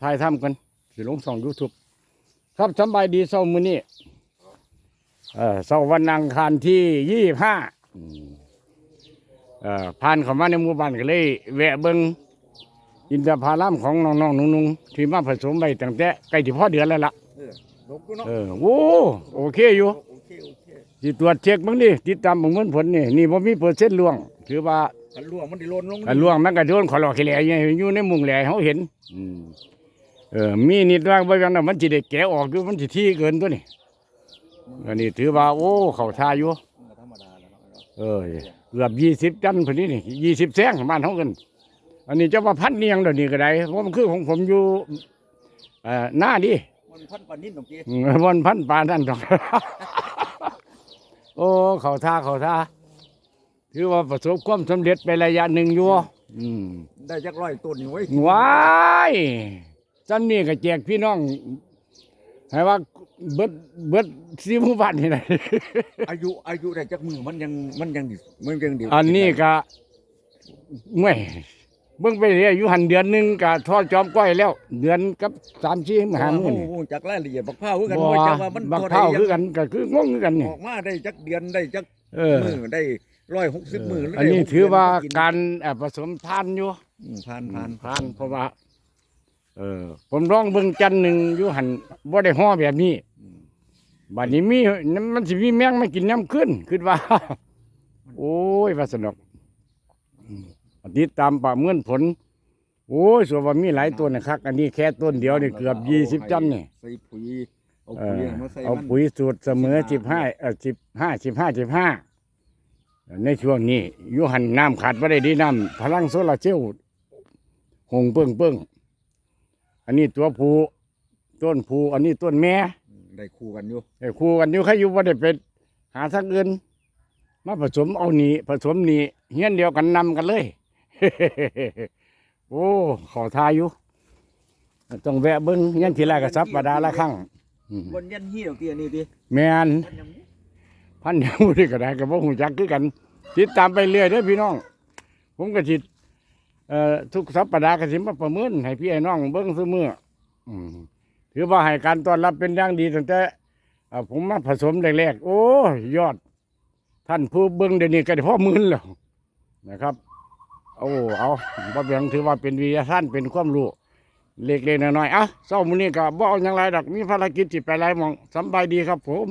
ถ่ายทำกันสิลงสองยูทูบครับสำบายดีเศร้ามื้อนี้เออเศร้าวันอังคารที่ยี่ห้าเอ่อผ่านเข้ามาในหมู่บ้านก็เลยแวะเบิงอินทผลัมของน้องๆนุ่งๆที่มาผสมไปตั้งแต่ใกล้ที่พ่อเดือนแล้วล่ะเออลกอยู่เนาะเออโอ้โอเคอยู่โอเคโอเคสิตรวจเช็คบ้างดิติดตามเบิ่งเหมือนผลนี่นี่บ่มีเปอร์เซ็นต์ล่วง ถือว่ากันล่วงมันได้หล่นลงอันล่วงมันก็โดนขอหลอกขี้แหล่อยู่ในมุงแหล่เฮาเห็นอืม เออมีนิดว่าบ่อย่างนั้นมันสิได้แกะออกอยู่มันสิที่เกินตัวนี่อันนี้ถือว่าโอ้เข้าท่าอยู่มันก็ธรรมดาแล้วเนาะเออเกือบ20จันพุ่นนี่นี่20แสงบ้านเฮากันอันนี้จะว่าพันเนียงเดี๋ยวนี้ก็ได้เพราะมันคือของผมอยู่เอ่อหน้าดิมันพันปานนิดหนองจีอืมวันพันปานนั่นดอกโอ้เขาท่าเขาท่าถือว่าประสบความสำเร็จไประยะหนึ่งอยู่อืมได้จักร้อยต้นนี่ไว้ยว้าย จำนี่ก็แจกพี่น้องให้ว่าเบิดเบิดซีหมู่บ้านนี่นะอายุอายุได้จักมือมันยังมันยังดิมันยังเดียวอันนี้ก็เมื่อยเบิ่งไปเรื่อยอยู่หันเดือนหนึงก็ทอดจอมก้อยแล้ว เดือนกับสามสี่หาโอ้มื้อโหนี่จักรายละเอียดบักพร้าวคือกันบ่ว่าจักว่ามันบักท่เผาใดคือกันก็คืองงคือกันนี่ออกมาได้จักเดือนได้จักเออ มือได้ร้อยหกสิบมือแล้วอันนี้ได้หกถือว่าเดืนการเอ่อผสมทานอยู่อืมผ่านผ่านทานเพราะว่า เออ ผมร้องเบิ่งจันทร์หนึ่งอยู่หันบ่ได้ห่อแบบนี้อืมบัดนี้มีมันสิมีแมงมากินน้ำขึ้นคิดว่า โอ้ยว่าสนุกอืมติดตามประเมินผล โอ้ยส่วนว่ามีหลายต้นนะครับอันนี้แค่ต้นเดียวนี่เกือบยี่สิบจันนี่ใส่ปุ๋ยเอาเอปุ๋ยอมาใส่เอามันปุ๋ยสูตรเสมอสิบห้าเออสิบห้าสิบห้าสิบห้าในช่วงนี้อยู่หันน้ำขาดไม่ได้ดีน้ำพลังโซลาร์เซลล์หงเปิ้งเปิ้ง อันนี้ตัวผูต้นผูอันนี้ต้นแม่ได้คู่กันอยู่ไอ้คู่กันอยู่ใครอยู่ว่าได้เป็นหาสักเงินมาผสมเอานี่ผสมนี่เฮียนเดียวกันนำกันเลย โอ้ขอทายอยู่ต้องแวะเบิ้งเฮียันทีแรกก็ซับประดาละครั้งอืมบนยันเหี้ยวเตียนี่ดิแมน มันยังพันเดียวนี่ก็ได้กับว่าหูจักคือกันติดตามไปเรื่อยเด้อพี่น้อง ผมก็จิตเอ่อ ทุกสัปดาห์ก็สิมาประเมินให้พี่ไอ้น้องเบิ้งซื้อมืออืมถือว่าให้การต้อนรับเป็นอย่างดีตั้งแต่ผมมาผสมแรกๆโอ้ยยอด ท่านผู้เบิ้งเดี๋ยวนี้ก็ได้พ่อมื่นแล้วนะครับโอ้เอาบ่เบียงถือว่าเป็นวิทยาท่านเป็นความรู้เล็กๆน้อยๆเอะเศร้ามื้อนี้ก็บ่เอาหยังไรดอกมีภารกิจสิไปหลายหมองสำบายดีครับผม